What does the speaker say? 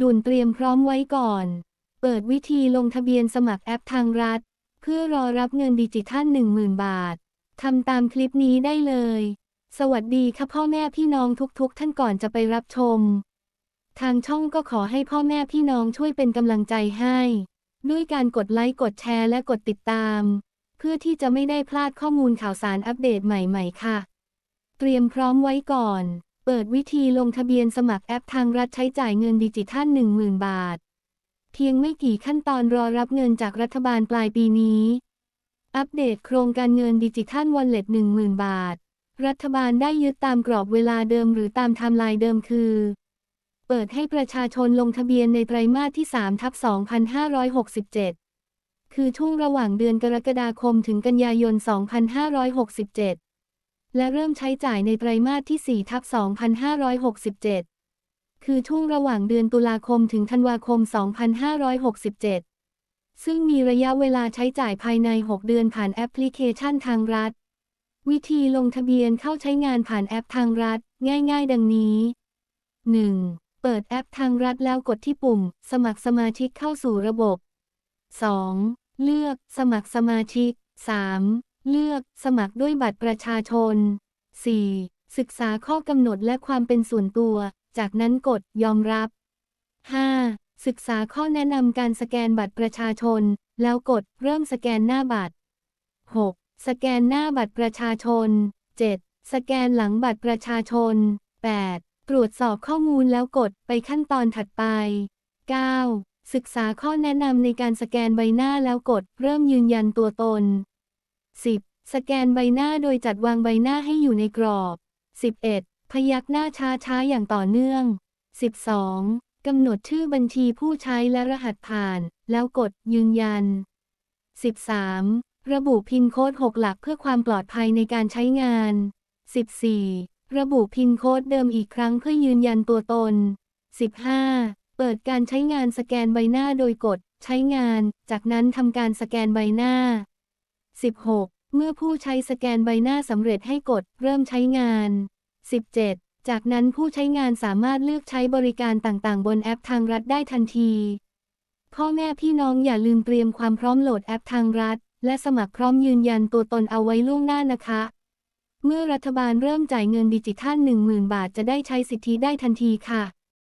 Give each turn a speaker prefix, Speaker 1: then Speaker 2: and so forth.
Speaker 1: ด่วนเตรียมพร้อมไว้ก่อน เปิดวิธีลงทะเบียนสมัครแอปทางรัฐ เพื่อรอรับเงินดิจิทัล10,000 บาท ทำตามคลิปนี้ได้เลย สวัสดีค่ะพ่อแม่พี่น้องทุกๆ ท่านก่อนจะไปรับชม ทางช่องก็ขอให้พ่อแม่พี่น้องช่วยเป็นกำลังใจให้ ด้วยการกดไลค์กดแชร์และกดติดตาม เพื่อที่จะไม่ได้พลาดข้อมูลข่าวสารอัปเดตใหม่ ๆ ค่ะ เตรียมพร้อมไว้ก่อน เปิดวิธีลงทะเบียนสมัครแอปทางรัฐใช้จ่ายเงินดิจิทัล 10,000 บาท เพียงไม่กี่ขั้นตอนรอรับเงินจากรัฐบาลปลายปีนี้ อัปเดตโครงการเงินดิจิทัลวอลเล็ต10,000 บาท รัฐบาลได้ยึดตามกรอบเวลาเดิมหรือตามไทม์ไลน์เดิมคือ เปิดให้ประชาชนลงทะเบียนในไตรมาสที่3ทับ2567 คือช่วงระหว่างเดือนกรกฎาคมถึงกันยายน 2567 และเริ่มใช้จ่ายในไตรมาสที่4ทับ2567 คือช่วงระหว่างเดือนตุลาคมถึงธันวาคม 2567 ซึ่งมีระยะเวลาใช้จ่ายภายใน 6 เดือนผ่านแอปพลิเคชันทางรัฐ วิธีลงทะเบียนเข้าใช้งานผ่านแอปทางรัฐ ง่าย ๆ ดังนี้ 1. เปิดแอปทางรัฐแล้วกดที่ปุ่ม สมัครสมาชิกเข้าสู่ระบบ 2. เลือก สมัครสมาชิก 3. เลือกสมัครด้วยบัตรประชาชน 4. ศึกษาข้อกำหนดและความเป็นส่วนตัว จากนั้นกดยอมรับ 5. ศึกษาข้อแนะนำการสแกนบัตรประชาชน แล้วกดเริ่มสแกนหน้าบัตร 6. สแกนหน้าบัตรประชาชน 7. สแกนหลังบัตรประชาชน 8. ตรวจสอบข้อมูลแล้วกดไปขั้นตอนถัดไป 9. ศึกษาข้อแนะนำในการสแกนใบหน้าแล้วกดเริ่มยืนยันตัวตน 10. สแกนใบหน้าโดยจัดวางใบหน้าให้อยู่ในกรอบ 11. พยักหน้าช้าๆอย่างต่อเนื่อง 12. กำหนดชื่อบัญชีผู้ใช้และรหัสผ่าน แล้วกดยืนยัน 13. ระบุพินโค้ด 6 หลักเพื่อความปลอดภัยในการใช้งาน 14. ระบุพินโค้ดเดิมอีกครั้งเพื่อยืนยันตัวตน 15. เปิดการใช้งานสแกนใบหน้าโดยกด ใช้งาน จากนั้นทำการสแกนใบหน้า 16. เมื่อผู้ใช้สแกนใบหน้าสำเร็จให้กด เริ่มใช้งาน 17. จากนั้นผู้ใช้งานสามารถเลือกใช้บริการต่างๆ บนแอปทางรัฐได้ทันที พ่อแม่พี่น้องอย่าลืมเตรียมความพร้อมโหลดแอปทางรัฐ และสมัครพร้อมยืนยันตัวตนเอาไว้ล่วงหน้านะคะ เมื่อรัฐบาลเริ่มจ่ายเงินดิจิทัล 10,000 บาทจะได้ใช้สิทธิได้ทันทีค่ะ